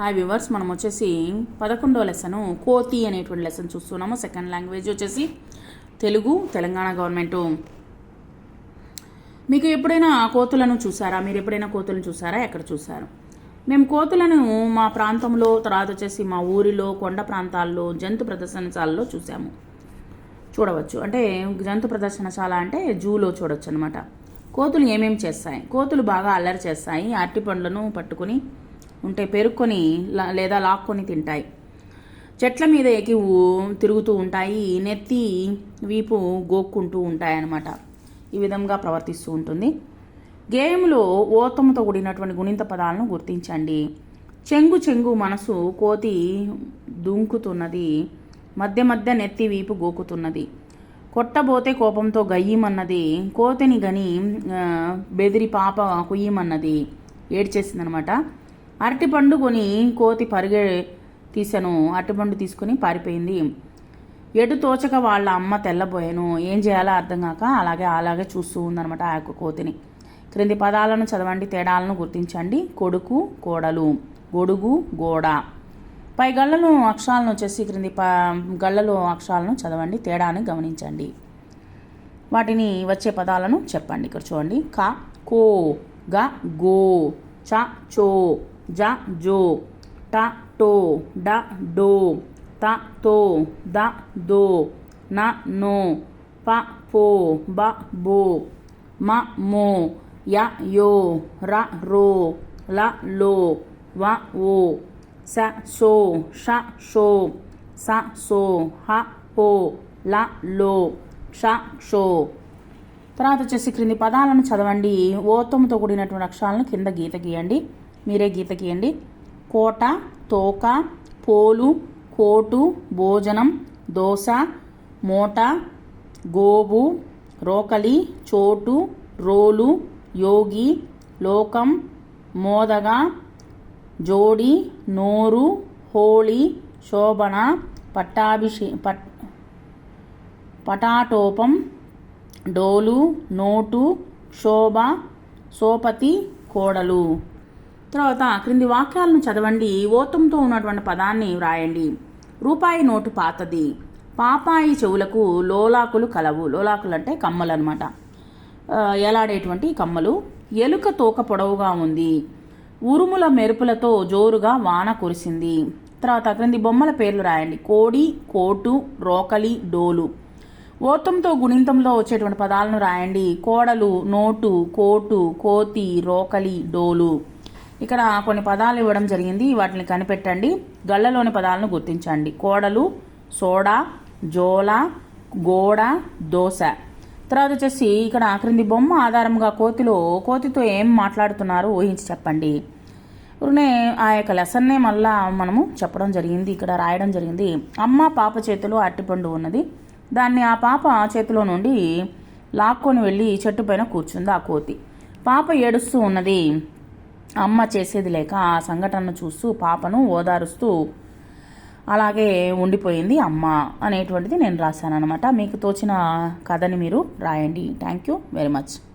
Hi viewers మనం వచ్చేసి పదకొండవ లెసను కోతి అనేటువంటి లెసన్ చూస్తున్నాము. సెకండ్ లాంగ్వేజ్ వచ్చేసి తెలుగు తెలంగాణ గవర్నమెంట్ మీకు ఎప్పుడైనా కోతులను చూసారా? మీరు ఎప్పుడైనా కోతులను చూసారా? ఎక్కడ చూసారు? మేము కోతులను మా ప్రాంతంలో తర్వాత వచ్చేసి మా ఊరిలో కొండ ప్రాంతాల్లో జంతు ప్రదర్శనశాలలో చూసాము. చూడవచ్చు. అంటే జంతు ప్రదర్శనశాల అంటే జూలో చూడవచ్చు అనమాట కోతులు ఏమేమి చేస్తాయి? కోతులు బాగా అల్లరి చేస్తాయి. అరటి పండ్లను పట్టుకుని ఉంటే పెరుక్కొని లా- లేదా లాక్కొని తింటాయి. చెట్ల మీద ఎక్కి తిరుగుతూ ఉంటాయి. నెత్తి వీపు గోక్కుంటూ ఉంటాయి అన్నమాట ఈ విధంగా ప్రవర్తిస్తూ ఉంటుంది. గేయంలో ఓతముతో కూడినటువంటి గుణింత పదాలను గుర్తించండి. చెంగు చెంగు మనసు కోతి దుంకుతున్నది. మధ్య మధ్య నెత్తి వీపు గోకుతున్నది. కొట్టబోతే కోపంతో గయ్యమన్నది. కోతిని గని బెదిరి పాప కుయ్యమన్నది. ఏడ్చేసిందనమాట అరటిపండు కొని కోతి పరిగె తీసెను. అరటిపండు తీసుకుని పారిపోయింది. ఎటు తోచక వాళ్ళ అమ్మ తెల్లబోయాను. ఏం చేయాలో అర్థం కాక అలాగే అలాగే చూస్తూ ఉందనమాట ఆ యొక్క కోతిని. క్రింది పదాలను చదవండి. తేడాలను గుర్తించండి. కొడుకు కోడలు. గొడుగు గోడ. పై గళ్ళలో అక్షరాలను వచ్చేసి క్రింది ప గళ్ళలో అక్షరాలను చదవండి. తేడాను గమనించండి. వాటిని వచ్చే పదాలను చెప్పండి. ఇక్కడ చూడండి. క కో గ గో చ చో. జ జో ట టో డ డో త తో ద దో న నో ప పో బ బో మ మో య యో ర రో ల లో వ ఓ స సో ష షో స సో హ పో ల లో ష షో. తర్వాత వచ్చేసి క్రింది పదాలను చదవండి. ఓతముతో కూడినటువంటి అక్షరాలను కింద గీత గీయండి. మీరే గీత గీయండి. కోట తోక పోలు కోటు భోజనం దోశ మూట గోబు రోకలి చోటు రోలు యోగి లోకం మోదగా జోడి నోరు హోళీ శోభన పట్టాభిషే పట్ పటాటోపం డోలు నోటు శోభ సోపతి కోడలు. తర్వాత క్రింది వాక్యాలను చదవండి. ఓతంతో ఉన్నటువంటి పదాన్ని వ్రాయండి. రూపాయి నోటు పాతది. పాపాయి చెవులకు లోలాకులు కలవు. లోలాకులు అంటే కమ్మలు అనమాట ఎలాడేటువంటి కమ్మలు? ఎలుక తోక పొడవుగా ఉంది. ఉరుముల మెరుపులతో జోరుగా వాన కురిసింది. తర్వాత క్రింది బొమ్మల పేర్లు రాయండి. కోడి కోటు రోకలి డోలు. ఓతంతో గుణింతంలో వచ్చేటువంటి పదాలను రాయండి. కోడలు నోటు కోటు కోతి రోకలి డోలు. ఇక్కడ కొన్ని పదాలు ఇవ్వడం జరిగింది. వాటిని కనిపెట్టండి. గళ్ళలోని పదాలను గుర్తించండి. కోడలు సోడా జోల గోడ దోశ. తర్వాత వచ్చేసి ఇక్కడ క్రింది బొమ్మ ఆధారంగా కోతిలో కోతితో ఏం మాట్లాడుతున్నారో ఊహించి చెప్పండి. ఉరునే ఆ యొక్క లెసన్నే మళ్ళా మనము చెప్పడం జరిగింది ఇక్కడ రాయడం జరిగింది. అమ్మ పాప చేతిలో అరటిపండు ఉన్నది. దాన్ని ఆ పాప చేతిలో నుండి లాక్కొని వెళ్ళి చెట్టు పైన కూర్చుంది ఆ కోతి. పాప ఏడుస్తూ ఉన్నది. అమ్మ చేసేది లేక ఆ సంఘటనను చూస్తూ పాపను ఓదారుస్తూ అలాగే ఉండిపోయింది అమ్మ అనేటువంటిది నేను రాశాను అనమాట మీకు తోచిన కథని మీరు రాయండి. Thank you very much